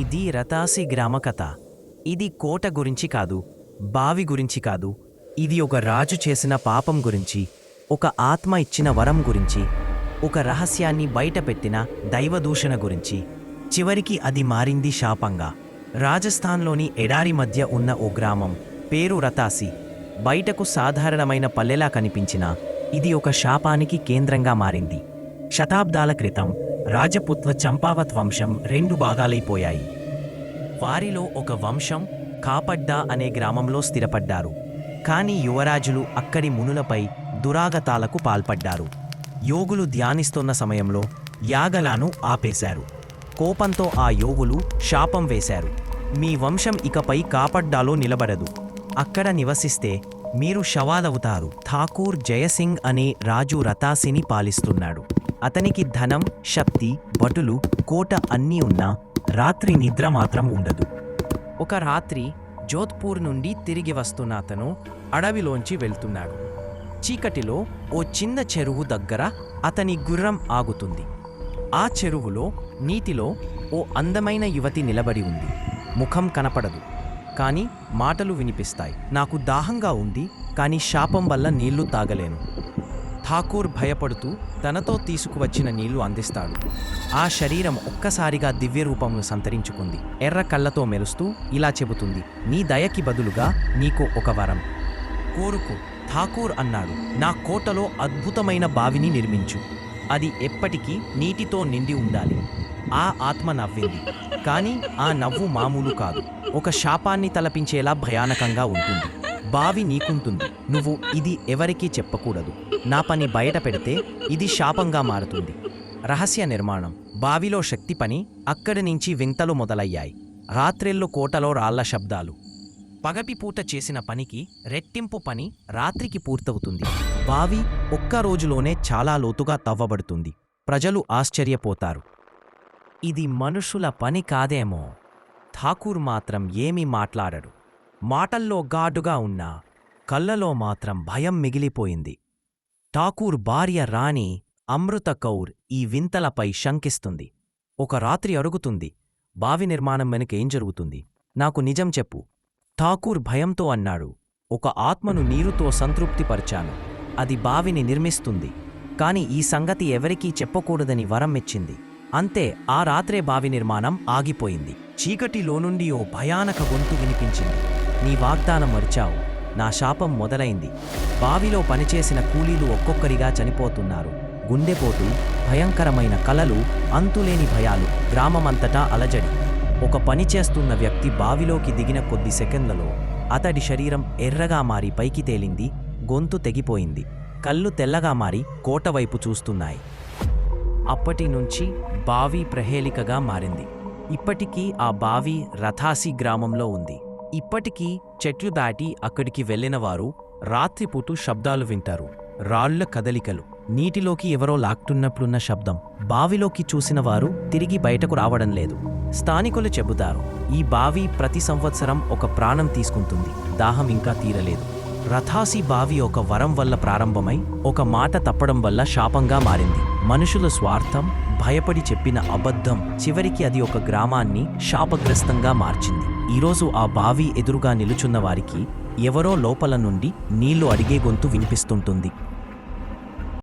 ఇది రతాసి గ్రామ కథ. ఇది కోట గురించి కాదు బావి గురించి కాదు. ఇది ఒక రాజు చేసిన పాపం గురించి ఒక ఆత్మ ఇచ్చిన వరం గురించి ఒక రహస్యాన్ని బయటపెట్టిన దైవదూషణ గురించి. చివరికి అది మారింది శాపంగా. రాజస్థాన్లోని ఎడారి మధ్య ఉన్న ఓ గ్రామం పేరు రతాసి. బయటకు సాధారణమైన పల్లెలా కనిపించినా ఇది ఒక శాపానికి కేంద్రంగా మారింది. శతాబ్దాల క్రితం రాజపుత్వ చంపావత్ వంశం రెండు భాగాలైపోయాయి. వారిలో ఒక వంశం కాపడ్డా అనే గ్రామంలో స్థిరపడ్డారు. కాని యువరాజులు అక్కడి మునులపై దురాగతాలకు పాల్పడ్డారు. యోగులు ధ్యానిస్తున్న సమయంలో యాగలాను ఆపేశారు. కోపంతో ఆ యోగులు శాపం వేశారు. మీ వంశం ఇకపై కాపడ్డాలో నిలబడదు. అక్కడ నివసిస్తే మీరు శవాలవుతారు. ఠాకూర్ జయసింగ్ అనే రాజు రతాసిని పాలిస్తున్నాడు. అతనికి ధనం శక్తి భటులు కోట అన్నీ ఉన్నా రాత్రి నిద్ర మాత్రం ఉండదు. ఒక రాత్రి జోధ్పూర్ నుండి తిరిగి వస్తున్న అతను అడవిలోంచి వెళ్తున్నాడు. చీకటిలో ఓ చిన్న చెరువు దగ్గర అతని గుర్రం ఆగుతుంది. ఆ చెరువులో నీటిలో ఓ అందమైన యువతి నిలబడి ఉంది. ముఖం కనపడదు కానీ మాటలు వినిపిస్తాయి. నాకు దాహంగా ఉంది కానీ శాపం వల్ల నీళ్ళు తాగలేను. ఠాకూర్ భయపడుతూ తనతో తీసుకువచ్చిన నీళ్ళు అందిస్తాడు. ఆ శరీరం ఒక్కసారిగా దివ్యరూపమును సంతరించుకుంది. ఎర్ర కళ్ళతో మెరుస్తూ ఇలా చెబుతుంది నీ దయకి బదులుగా నీకు ఒక వరం. కోరుకు. ఠాకూర్ అన్నాడు నా కోటలో అద్భుతమైన బావిని నిర్మించు. అది ఎప్పటికీ నీటితో నిండి ఉండాలి. ఆ ఆత్మ నవ్వింది కానీ ఆ నవ్వు మామూలు కాదు. ఒక శాపాన్ని తలపించేలా భయానకంగా ఉంటుంది. బావి నీకుంటుంది. నువ్వు ఇది ఎవరికీ చెప్పకూడదు. నా పని బయట పెడితే ఇది శాపంగా మారుతుంది. రహస్య నిర్మాణం. బావిలో శక్తి పని అక్కడి నుంచి వింతలు మొదలయ్యాయి. రాత్రిళ్ళు కోటలో రాళ్ళ శబ్దాలు. పగపిపూట చేసిన పనికి రెట్టింపు పని రాత్రికి పూర్తవుతుంది. బావి ఒక్క రోజులోనే చాలా లోతుగా తవ్వబడుతుంది. ప్రజలు ఆశ్చర్యపోతారు. ఇది మనుషుల పని కాదేమో. ఠాకూర్ మాత్రం ఏమీ మాట్లాడడు. మాటల్లో గాడుగా ఉన్నా కళ్ళలో మాత్రం భయం మిగిలిపోయింది. ఠాకూర్ భార్య రాణి అమృత కౌర్ ఈ వింతలపై శంకిస్తుంది. ఒక రాత్రి అడుగుతుంది బావి నిర్మాణం వెనుకేం జరుగుతుంది? నాకు నిజం చెప్పు. ఠాకూర్ భయంతో అన్నాడు ఒక ఆత్మను నీరుతో సంతృప్తిపరిచాను. అది బావిని నిర్మిస్తుంది. కాని ఈ సంగతి ఎవరికీ చెప్పకూడదని వరం ఇచ్చింది. అంతే ఆ రాత్రే బావి నిర్మాణం ఆగిపోయింది. చీకటిలోనుండి ఓ భయానక గొంతు వినిపించింది. నీ వాగ్దానం మరిచావు. నా శాపం మొదలైంది. బావిలో పనిచేసిన కూలీలు ఒక్కొక్కరిగా చనిపోతున్నారు. గుండెపోటు భయంకరమైన కలలు అంతులేని భయాలు గ్రామమంతటా అలజడి. ఒక పని చేస్తున్న వ్యక్తి బావిలోకి దిగిన కొద్ది సెకండ్లలో అతడి శరీరం ఎర్రగా మారి పైకి తేలింది గొంతు తెగిపోయింది. కళ్ళు తెల్లగా మారి కోట వైపు చూస్తున్నాయి. అప్పటి నుంచి బావి ప్రహేళికగా మారింది. ఇప్పటికీ ఆ బావి రథాసి గ్రామంలో ఉంది. ఇప్పటికీ చెట్లు దాటి అక్కడికి వెళ్ళిన వారు రాత్రిపూటు శబ్దాలు వింటారు. రాళ్ళ కదలికలు నీటిలోకి ఎవరో లాక్తున్నట్లున్న శబ్దం బావిలోకి చూసిన వారు తిరిగి బయటకు రావడం లేదు. స్థానికులు చెబుతారు ఈ బావి ప్రతి సంవత్సరం ఒక ప్రాణం తీసుకుంటుంది దాహం ఇంకా తీరలేదు. రథాసి బావి ఒక వరం వల్ల ప్రారంభమై ఒక మాట తప్పడం వల్ల శాపంగా మారింది. మనుషుల స్వార్థం భయపడి చెప్పిన అబద్ధం చివరికి అది ఒక గ్రామాన్ని శాపగ్రస్తంగా మార్చింది. ఈరోజు ఆ బావి ఎదురుగా నిలుచున్న వారికి ఎవరో లోపల నుండి నీళ్ళు అడిగే గొంతు వినిపిస్తుంటుంది.